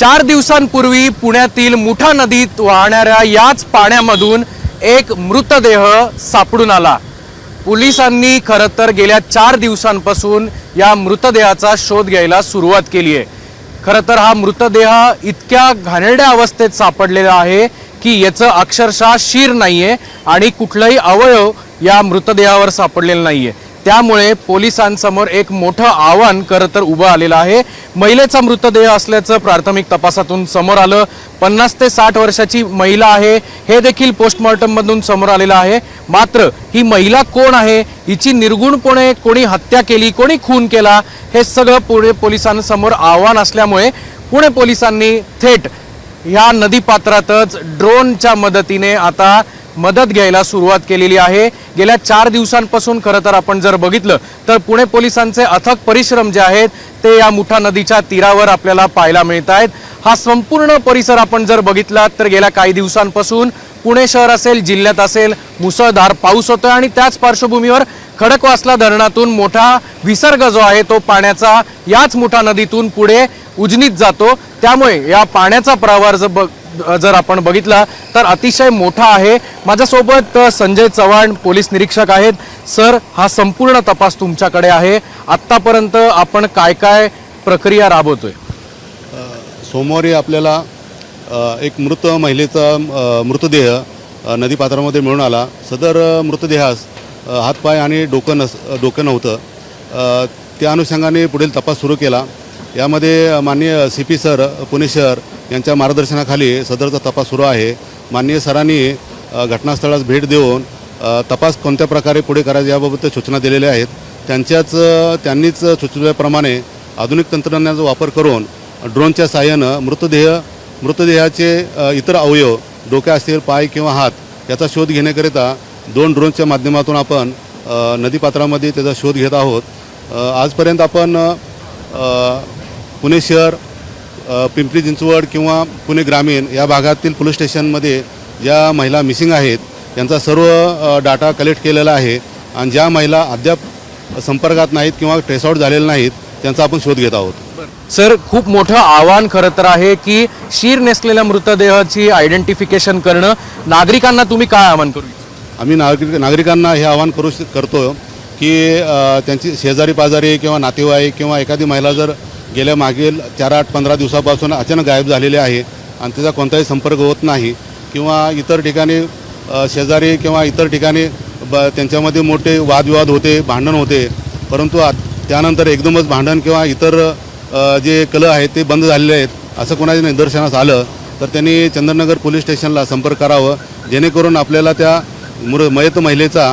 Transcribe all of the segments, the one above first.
चार दिवसांपूर्वी पुण्यातील मुठा नदीत वाहणाऱ्या याच पाण्यामधून एक मृतदेह सापडून आला. पोलिसांनी खरं तर गेल्या चार दिवसांपासून या मृतदेहाचा शोध घ्यायला सुरुवात केली आहे. खरं तर हा मृतदेह इतक्या घाणेरड्या अवस्थेत सापडलेला आहे की याचं अक्षरशः शीर नाही आहे आणि कुठलाही अवयव या मृतदेहावर सापडलेला आहे त्यामुळे पोलिसांसमोर एक मोठं आव्हान खरं तर उभं आलेलं आहे. महिलेचा मृतदेह असल्याचं प्राथमिक तपासातून समोर आलं. पन्नास ते साठ वर्षाची महिला आहे. हे देखील पोस्टमॉर्टममधून समोर आलेलं आहे. मात्र ही महिला कोण आहे? हिची निर्गुणपणे कोणी? हत्या केली? कोणी खून केला? हे सगळं पुणे पोलिसांसमोर आव्हान असल्यामुळे पुणे पोलिसांनी थेट ह्या नदीपात्रातच ड्रोनच्या मदतीने आता मदत घ्यायला सुरुवात केलेली आहे. गेल्या चार दिवसांपासून खरं तर आपण जर बघितलं तर पुणे पोलिसांचे अथक परिश्रम जे आहेत ते या मुठा नदीच्या तीरावर आपल्याला पाहायला मिळत आहेत हा संपूर्ण परिसर आपण जर बघितला तर गेल्या काही दिवसांपासून पुणे शहर असेल जिल्ह्यात असेल मुसळधार पाऊस होतोय आणि त्याच पार्श्वभूमीवर खडकवासला धरणातून मोठा विसर्ग जो आहे तो पाण्याचा याच मुठा नदीतून पुढे उजनीत जातो. त्यामुळे या पाण्याचा प्रवाह जर बघ जर आपण बघितला तर अतिशय मोठा आहे. माझ्यासोबत संजय चव्हाण पोलीस निरीक्षक आहेत. सर हा संपूर्ण तपास तुमच्याकडे आहे. आत्तापर्यंत आपण काय काय प्रक्रिया राबवतोय? सोमवारी आपल्याला एक मृत महिलेचा मृतदेह नदीपात्रामध्ये मिळून आला. सदर मृतदेहास हातपाय आणि डोकं नस डोकं नव्हतं. त्या अनुषंगाने पुढील तपास सुरू केला. यामध्ये माननीय सी पी सर पुणे शहर यांच्या मार्गदर्शनाखाली सदरचा तपास सुरू आहे. माननीय सरांनी घटनास्थळास भेट देऊन तपास कोणत्या प्रकारे पुढे करायचा याबाबत सूचना दिलेल्या आहेत. त्यांच्याच त्यांनीच सुचवल्याप्रमाणे आधुनिक तंत्रज्ञानाचा वापर करून ड्रोनच्या साहाय्यानं मृतदेह मृतदेहाचे इतर अवयव डोके असतील पाय किंवा हात याचा शोध घेण्याकरिता दोन ड्रोनच्या माध्यमातून आपण नदीपात्रामध्ये त्याचा शोध घेत आहोत. आजपर्यंत आपण पुणे शहर पिंपरी चिंचवड किंवा पुणे ग्रामीण या भागातील पोलीस स्टेशनमध्ये ज्या महिला मिसिंग आहेत यांचा सर्व डाटा कलेक्ट केलेला आहे आणि ज्या महिला अद्याप संपर्कात नाहीत किंवा ट्रेसआउट झालेल्या नाहीत त्यांचा आपण शोध घेत आहोत सर खूप मोठं आव्हान खरं तर आहे की शीर नेसलेल्या मृतदेहाची आयडेंटिफिकेशन करणं नागरिकांना तुम्ही काय आवाहन करू? आम्ही नागरिक नागरिकांना हे आवाहन करू करतो की त्यांची शेजारी पाजारी किंवा नातेवाईक किंवा एखादी महिला जर गेल्या मागील चार आठ पंधरा दिवसापासून अचानक गायब झालेले आहे आणि त्याचा कोणताही संपर्क होत नाही किंवा इतर ठिकाणी शेजारी किंवा इतर ठिकाणी ब त्यांच्यामध्ये मोठे वादविवाद होते भांडण होते. परंतु आत- त्यानंतर एकदमच भांडण किंवा इतर जे कलं आहेत ते बंद झालेले आहेत असं कोणाच्या निदर्शनास आलं तर त्यांनी चंद्रनगर पोलीस स्टेशनला संपर्क करावं. जेणेकरून आपल्याला त्या मृ मयत महिलेचा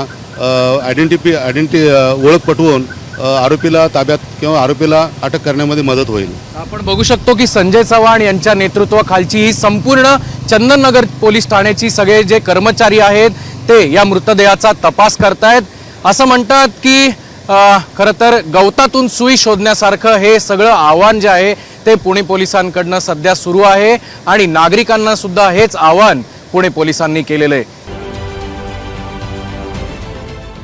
आयडेंटिफी आयडेंटी ओळख पटवून आरोपीला ताब्यात किंवा आरोपीला अटक करण्यामध्ये मदत होईल. आपण बघू शकतो की संजय चव्हाण यांच्या नेतृत्वाखालची ही संपूर्ण चंदननगर पोलीस ठाण्याची सगळे जे कर्मचारी आहेत ते या मृतदेहाचा तपास करतायत. असं म्हणतात की खरं तर गवतातून सुई शोधण्यासारखं हे सगळं आव्हान जे आहे ते पुणे पोलिसांकडनं सध्या सुरू आहे आणि नागरिकांना सुद्धा हेच आव्हान पुणे पोलिसांनी केलेलं आहे.